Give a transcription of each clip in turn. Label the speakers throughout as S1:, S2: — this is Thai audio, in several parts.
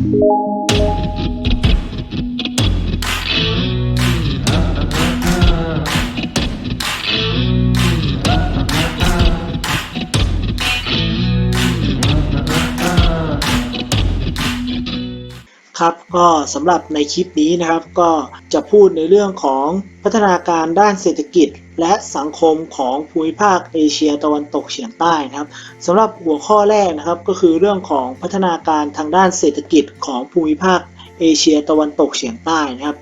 S1: Thank you. ครับก็สำหรับในคลิปนี้นะครับ ก็จะพูดในเรื่องของพัฒนาการด้านเศรษฐกิจ และสังคมของภูมิภาคเอเชียตะวันตกเฉียงใต้นะครับสำหรับหัวข้อแรกนะครับก็คือเรื่องของพัฒนาการทางด้านเศรษฐกิจของภูมิภาคเอเชียตะวันตกเฉียงใต้นะครับ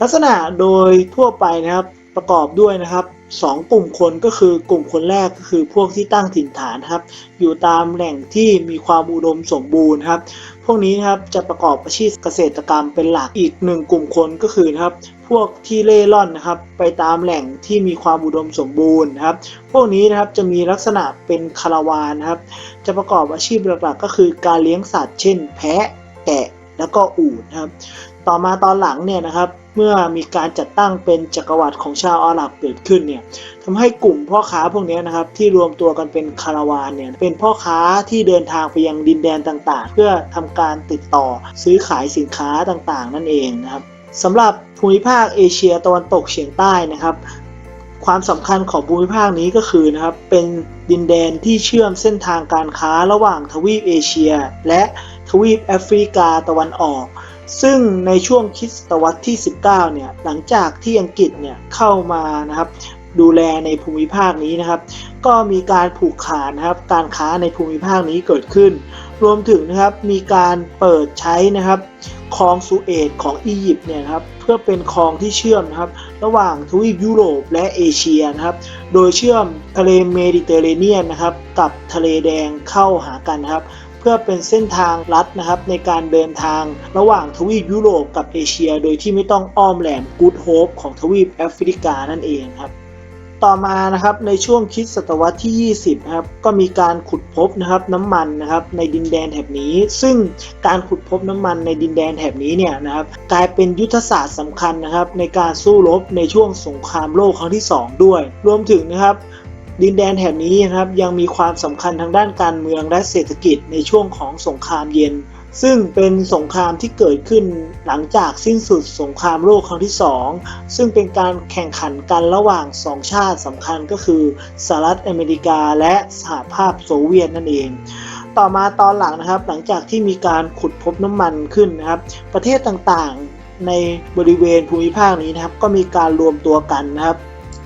S1: ลักษณะโดยทั่วไปนะครับ ประกอบด้วยนะครับสองกลุ่มคนก็คือกลุ่มคนแรกก็คือพวกที่ตั้งถิ่นฐานครับ อยู่ตามแหล่งที่มีความอุดมสมบูรณ์ครับ พวกนี้นะครับจะประกอบอาชีพเกษตรกรรมเป็นหลักอีกหนึ่งกลุ่มคนก็คือนะครับพวกที่เล่ร่อนนะครับ ไปตามแหล่งที่มีความอุดมสมบูรณ์ครับ พวกนี้นะครับจะมีลักษณะเป็นคาราวานครับ จะประกอบอาชีพหลักๆ ก็คือการเลี้ยงสัตว์ เช่น แพะ แกะแล้วก็อูฐนครับ ต่อมาตอนหลังเนี่ยนะครับ เมื่อมีการจัดตั้งเป็นจักรวรรดิของชาวอาหรับเกิดขึ้นเนี่ยทำให้กลุ่มพ่อค้าพวกนี้นะครับที่รวมตัวกันเป็นคาราวานเนี่ยเป็นพ่อค้าที่เดินทางไปยังดินแดนต่างๆ เพื่อทำการติดต่อซื้อขายสินค้าต่างๆ นั่นเองนะครับสำหรับภูมิภาคเอเชียตะวันตกเฉียงใต้นะครับความสำคัญของภูมิภาคนี้ก็คือนะครับเป็นดินแดนที่เชื่อมเส้นทางการค้าระหว่างทวีปเอเชีย และทวีปแอฟริกาตะวันออก ซึ่งในช่วงคริสตวรรษที่ 19 เนี่ย หลังจากที่อังกฤษเนี่ยเข้ามานะครับดูแลในภูมิภาคนี้นะครับ ก็มีการผูกขาดนะครับ การค้าในภูมิภาคนี้เกิดขึ้น รวมถึงนะครับมีการเปิดใช้นะครับคลองสุเอตของอียิปต์เนี่ยครับเพื่อเป็นคลองที่เชื่อมนะครับ ระหว่างทวีปยุโรปและเอเชียนะครับ โดยเชื่อมทะเลเมดิเตอร์เรเนียนนะครับ กับทะเลแดงเข้าหากันนะครับ พื่อเป็นเส้นทางลัดนะครับในการเดินทางระหว่างทวีปยุโรปกับเอเชีย โดยที่ไม่ต้องอ้อมแหลมกูดโฮปของทวีปแอฟริกานั่นเองครับต่อมานะครับในช่วงคริดศตวรรษที่ 20นะครับก็มีการขุดพบนะครับน้ำมันนะครับในดินแดนแถบนี้ ซึ่งการขุดพบน้ำมันในดินแดนแถบนี้เนี่ยนะครับกลายเป็นยุทธศาสตร์สำคัญนะครับในการสู้รบในช่วงสงครามโลกครั้งที่ 2 ด้วย รวมถึงนะครับ ดินแดนแถบนี้นะครับยังมีความสำคัญทางด้านการเมืองและเศรษฐกิจในช่วงของสงครามเย็น ซึ่งเป็นสงครามที่เกิดขึ้นหลังจากสิ้นสุดสงครามโลกครั้งที่ 2 ซึ่งเป็นการแข่งขันกันระหว่างสองชาติสำคัญก็คือสหรัฐอเมริกาและสหภาพโซเวียตนั่นเองต่อมาตอนหลังนะครับหลังจากที่มีการขุดพบน้ำมันขึ้นนะครับ ประเทศต่างๆในบริเวณภูมิภาคนี้นะครับ ก็มีการรวมตัวกันนะครับ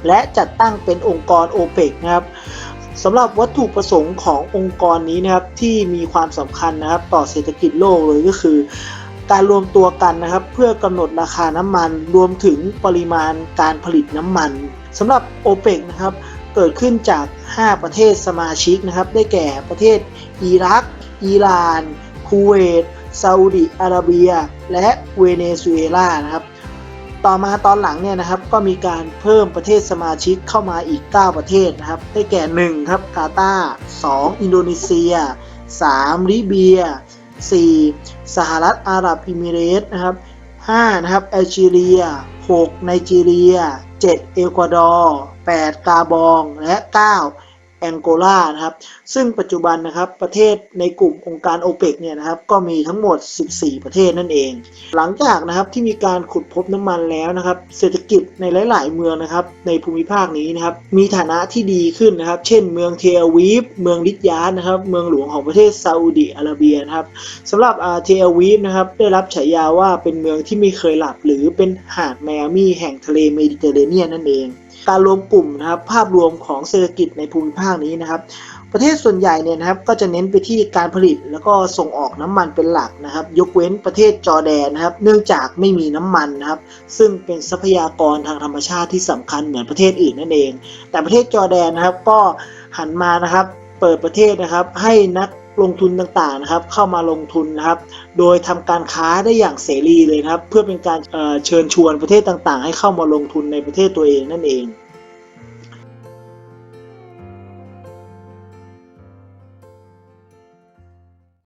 S1: และจัดตั้งเป็นองค์กรโอเปกนะครับสำหรับวัตถุประสงค์ขององค์กรนี้นะครับที่มีความสำคัญนะครับต่อเศรษฐกิจโลกเลยก็คือ การรวมตัวกันนะครับ เพื่อกำหนดราคาน้ำมันรวมถึงปริมาณการผลิตน้ำมันสำหรับโอเปกนะครับเกิดขึ้นจาก 5 ประเทศสมาชิกนะครับได้แก่ประเทศอิรัก อิหร่านคูเวตซาอุดิอาระเบีย และเวเนซุเอลานะครับ ต่อมาตอนหลังเนี่ยนะครับก็มีการเพิ่มประเทศสมาชิกเข้ามาอีก 9 ประเทศนะครับ ได้แก่ 1 ครับกาตาร์2อินโดนีเซีย 3 ลิเบีย 4 สหรัฐอาหรับอิมิเรตนะครับ5นะครับแอลจีเรีย 6 ไนจีเรีย 7 เอกวาดอร์ 8 กาบอง และ 9 แองโกลานะครับ ซึ่งปัจจุบันนะครับประเทศในกลุ่มองค์การโอเปกเนี่ยนะครับก็มีทั้งหมด 14 ประเทศนั่นเอง หลังจากนะครับที่มีการขุดพบน้ำมันแล้วนะครับ เศรษฐ กิจในหลาย ๆ เมืองนะครับ ในภูมิภาคนี้นะครับ มีฐานะที่ดีขึ้นนะครับ เช่น เมืองเทลอวีฟเมืองลิดยานะครับ เมืองหลวงของประเทศซาอุดิอาระเบียนะครับสำหรับอาเทลอวีฟนะครับ ได้รับฉายาว่าเป็นเมืองที่ไม่เคยหลับ หรือเป็นหาดไมอามี่แห่งทะเลเมดิเตอร์เรเนียนนั่นเอง การรวมกลุ่มนะครับ ภาพรวมของเศรษฐกิจในภูมิภาคนี้นะครับ ประเทศส่วนใหญ่เนี่ยนะครับก็จะเน้นไปที่การผลิตแล้วก็ส่งออกน้ำมันเป็นหลักนะครับ ยกเว้นประเทศจอร์แดนนะครับ เนื่องจากไม่มีน้ำมันนะครับ ซึ่งเป็นทรัพยากรทางธรรมชาติที่สำคัญเหมือนประเทศอื่นนั่นเอง แต่ประเทศจอร์แดนนะครับก็หันมานะครับเปิดประเทศนะครับให้นักลงทุนต่างๆนะครับ เข้ามาลงทุนนะครับ โดยทำการค้าได้อย่างเสรีเลยนะครับ เพื่อเป็นการเเชิญชวนประเทศต่างๆ ให้เข้ามาลงทุนในประเทศตัวเองนั่นเอง